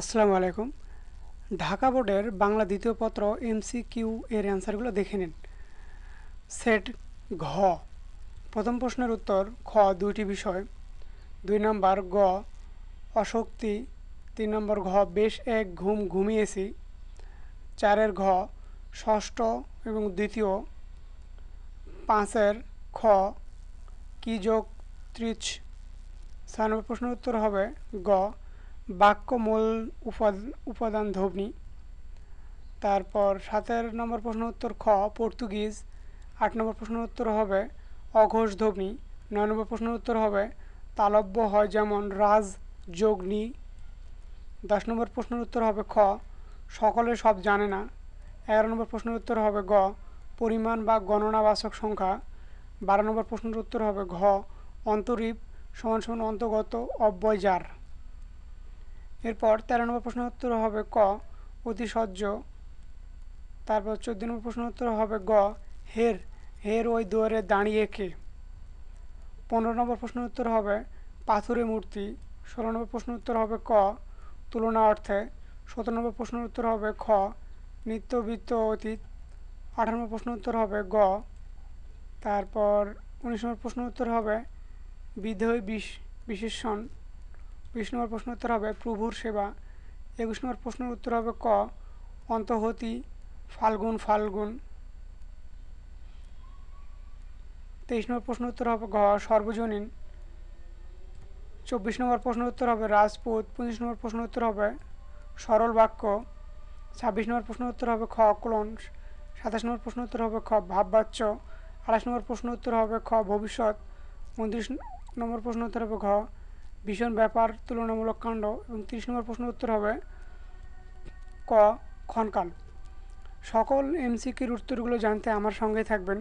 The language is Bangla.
আসসালামু আলাইকুম। ঢাকা বোর্ডের বাংলা দ্বিতীয় পত্র এমসি কিউ এর অ্যান্সারগুলো দেখে নিন। সেট ঘ। প্রথম প্রশ্নের উত্তর খ দুইটি বিষয়। দুই নম্বর গ, অশক্তি। তিন নম্বর ঘ, বেশ এক ঘুম ঘুমিয়েছি। চারের ঘ, ষষ্ঠ এবং দ্বিতীয়। পাঁচের খ, কি যোগ ত্রিশ ছয় নম্বর প্রশ্নের উত্তর হবে গ বাক্য মূল উপাদ- উপাদান ধ্বনি। তারপর সাতের নম্বর প্রশ্ন উত্তর খ, পর্তুগিজ। আট নম্বর প্রশ্ন উত্তর হবে অঘোষ ধ্বনি। নয় নম্বর প্রশ্ন উত্তর হবে তালব্য হয় যেমন রাজ, যোগনি। দশ নম্বর প্রশ্নের উত্তর হবে খ, সকলে সব জানে না। এগারো নম্বর প্রশ্নের উত্তর হবে গ, পরিমাণ বা গণনাবাচক সংখ্যা। বারো নম্বর প্রশ্নের উত্তর হবে ঘ, অন্তরীপ সমান সমান অন্তর্গত অব্যয় যার। এরপর তেরো নম্বর প্রশ্নের উত্তর হবে ক অতিশয্য তারপর চোদ্দ নম্বর প্রশ্নের উত্তর হবে গ, হের। হের ওই দুয়ারে দাঁড়িয়ে কে? পনেরো নম্বর প্রশ্নের উত্তর হবে পাথুরে মূর্তি। ষোলো নম্বর প্রশ্নের উত্তর হবে ক, তুলনা অর্থে। সতেরো নম্বর প্রশ্নের উত্তর হবে খ, নিত্যবৃত্ত অতীত। আঠারো নম্বর প্রশ্নের উত্তর হবে গ। তারপর উনিশ নম্বর প্রশ্নের উত্তর হবে বিধেয় বিশ বিশেষণ। বিশ নম্বর প্রশ্ন উত্তর হবে প্রভুর সেবা। একুশ নম্বর প্রশ্নের উত্তর হবে ক, অন্তহতি ফাল্গুন ফাল্গুন। তেইশ নম্বর প্রশ্ন উত্তর হবে ঘ, সর্বজনীন। চব্বিশ নম্বর প্রশ্ন উত্তর হবে রাজপুত। পঁচিশ নম্বর প্রশ্ন উত্তর হবে সরল বাক্য। ছাব্বিশ নম্বর প্রশ্ন উত্তর হবে খ ক্লোন সাতাশ নম্বর প্রশ্ন উত্তর হবে খ, ভাববাচ্য। আঠাশ নম্বর প্রশ্ন উত্তর হবে খ, ভবিষ্যৎ। উনত্রিশ নম্বর প্রশ্ন উত্তর হবে ঘ ভীষণ ব্যাপার, তুলনামূলক কাণ্ড এবং তিরিশ নম্বর প্রশ্ন উত্তর হবে ক, ক্ষণকাল। সকল এমসিকিউর উত্তরগুলো জানতে আমার সঙ্গে থাকবেন।